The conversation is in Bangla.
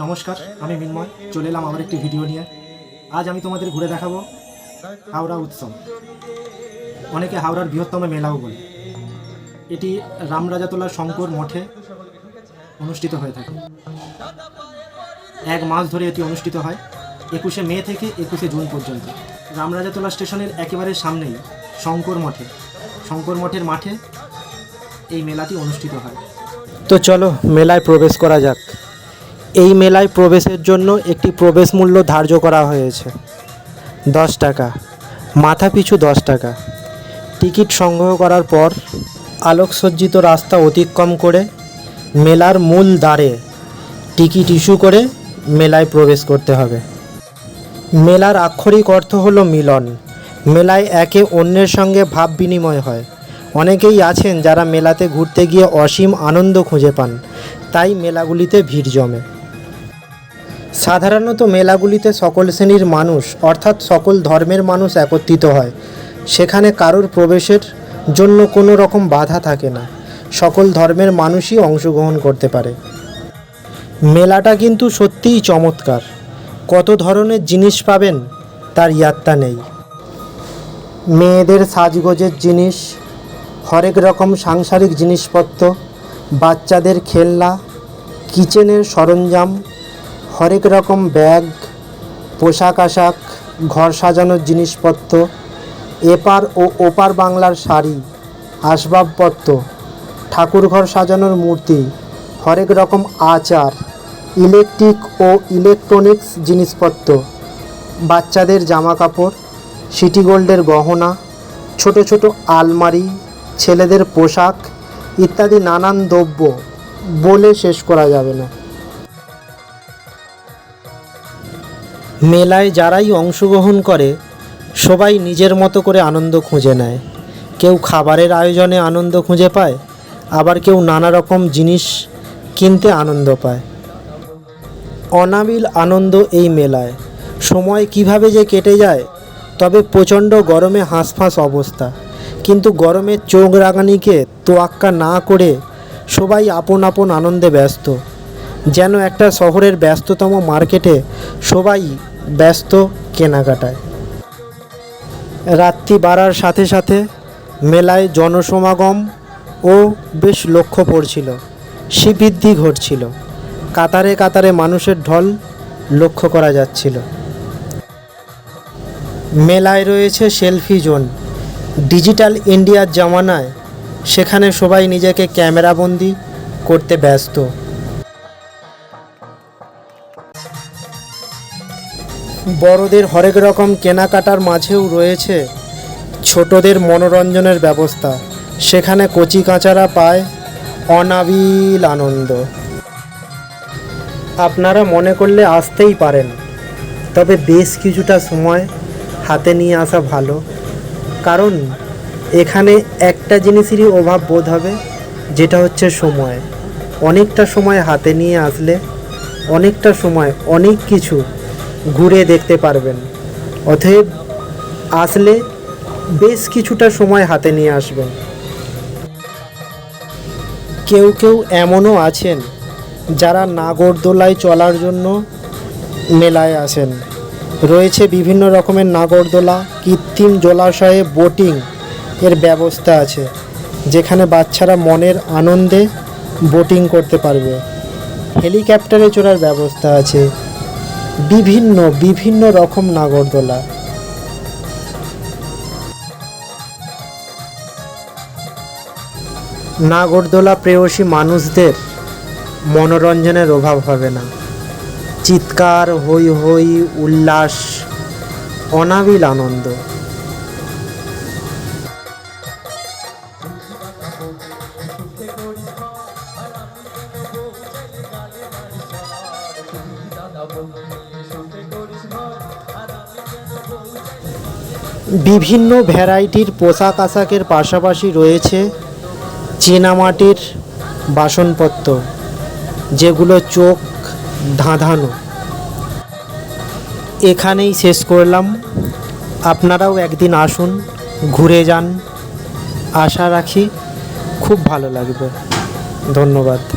নমস্কার, আমি মিন্ময়। চলে এলাম আমার একটি ভিডিও নিয়ে। আজ আমি তোমাদের ঘুরে দেখাবো হাওড়া উৎসব। অনেকে হাওড়ার বৃহত্তম মেলাও বলে। এটি রামরাজাতলা শঙ্কর মঠে অনুষ্ঠিত হয়ে থাকে। এক মাস ধরে এটি অনুষ্ঠিত হয়, একুশে মে থেকে একুশে জুন পর্যন্ত। রামরাজাতলা স্টেশনের একেবারে সামনেই শঙ্কর মঠে। শঙ্কর মঠের মাঠে এই মেলাটি অনুষ্ঠিত হয়। তো চলো, মেলায় প্রবেশ করা যাক। এই মেলায় প্রবেশের জন্য একটি প্রবেশ মূল্য ধার্য করা হয়েছে। দশ টাকা। মাথা পিছু দশ টাকা। টিকিট সংগ্রহ করার পর আলোকসজ্জিত রাস্তা অতিক্রম করে মেলার মূল দ্বারে টিকিট ইস্যু করে মেলায় প্রবেশ করতে হবে। মেলার আক্ষরিক অর্থ হলো মিলন। মেলায় একে অন্যের সঙ্গে ভাব বিনিময় হয়। অনেকেই আছেন যারা মেলাতে ঘুরতে গিয়ে অসীম আনন্দ খুঁজে পান। তাই মেলাগুলিতে ভিড় জমে। সাধারণত মেলাগুলিতে সকল শ্রেণির মানুষ, অর্থাৎ সকল ধর্মের মানুষ একত্রিত হয়। সেখানে কারোর প্রবেশের জন্য কোনো রকম বাধা থাকে না। সকল ধর্মের মানুষই অংশগ্রহণ করতে পারে। মেলাটা কিন্তু সত্যিই চমৎকার। কত ধরনের জিনিস পাবেন তার ইয়াত্তা নেই। মেয়েদের সাজগোজের জিনিস, হরেক রকম সাংসারিক জিনিসপত্র, বাচ্চাদের খেলনা, কিচেনের সরঞ্জাম হরেক রকম ব্যাগ, পোশাক আশাক, ঘর সাজানোর জিনিসপত্র, এপার ও ওপার বাংলার শাড়ি, আসবাবপত্র, ঠাকুরঘর সাজানোর মূর্তি, হরেক রকম আচার, ইলেকট্রিক ও ইলেকট্রনিক্স জিনিসপত্র, বাচ্চাদের জামা কাপড় সিটি গোল্ডের গহনা, ছোট ছোট আলমারি, ছেলেদের পোশাক ইত্যাদি নানান দ্রব্য বলে শেষ করা যাবে না। মেলায় যারাই অংশগ্রহণ করে, সবাই নিজের মতো করে আনন্দ খুঁজে নেয়। কেউ খাবারের আয়োজনে আনন্দ খুঁজে পায়, আবার কেউ নানা রকম জিনিস কিনতে আনন্দ পায়। অনাবিল আনন্দ এই মেলায়। সময় কীভাবে যে কেটে যায়, তবে প্রচণ্ড গরমে হাঁসফাঁস অবস্থা। কিন্তু গরমে চোখ রাগানিকে তোয়াক্কা না করে সবাই আপন আপন আনন্দে ব্যস্ত। যেন একটা শহরের ব্যস্ততম মার্কেটে সবাই ব্যস্ত কেনাকাটায়। রাত্রি বাড়ার সাথে সাথে মেলায় জনসমাগম ও বেশ লক্ষ্য পড়ছিল। শ্রীবৃদ্ধি ঘটছিল। কাতারে কাতারে মানুষের ঢল লক্ষ্য করা যাচ্ছিল। মেলায় রয়েছে সেলফি জোন। ডিজিটাল ইন্ডিয়ার জামানায় সেখানে সবাই নিজেকে ক্যামেরাবন্দি করতে ব্যস্ত। বড়দের হরেক রকম কেনাকাটার মাঝেও রয়েছে ছোটদের মনোরঞ্জনের ব্যবস্থা। সেখানে কচি কাঁচারা পায় অনাবিল আনন্দ। আপনারা মনে করলে আসতেই পারেন, তবে বেশ কিছুটা সময় হাতে নিয়ে আসা ভালো। কারণ এখানে একটা জিনিসেরই অভাব বোধ হবে, যেটা হচ্ছে সময়। অনেকটা সময় হাতে নিয়ে আসলে অনেকটা সময়, অনেক কিছু ঘুরে দেখতে পারবেন। অতএব আসলে বেশ কিছুটা সময় হাতে নিয়ে আসবেন। কেউ কেউ এমনও আছেন যারা নাগরদোলায় চলার জন্য মেলায় আসেন। রয়েছে বিভিন্ন রকমের নাগরদোলা, কৃত্রিম জলাশয়ে বোটিং এর ব্যবস্থা আছে, যেখানে বাচ্চারা মনের আনন্দে বোটিং করতে পারবে। হেলিকপ্টারে চড়ার ব্যবস্থা আছে। বিভিন্ন বিভিন্ন রকম নাগরদোলা। নাগরদোলা প্রেয়সী মানুষদের মনোরঞ্জনের অভাব হবে না। চিৎকার হই হই উল্লাস, অনাবিল আনন্দ। বিভিন্ন ভ্যারাইটির পোশাক আশাকের পাশাপাশি রয়েছে চীনামাটির বাসনপত্র, যেগুলো চোখ ধাঁধানো। এখানেই শেষ করলাম। আপনারাও একদিন আসুন, ঘুরে যান। আশা রাখি খুব ভালো লাগবে। ধন্যবাদ।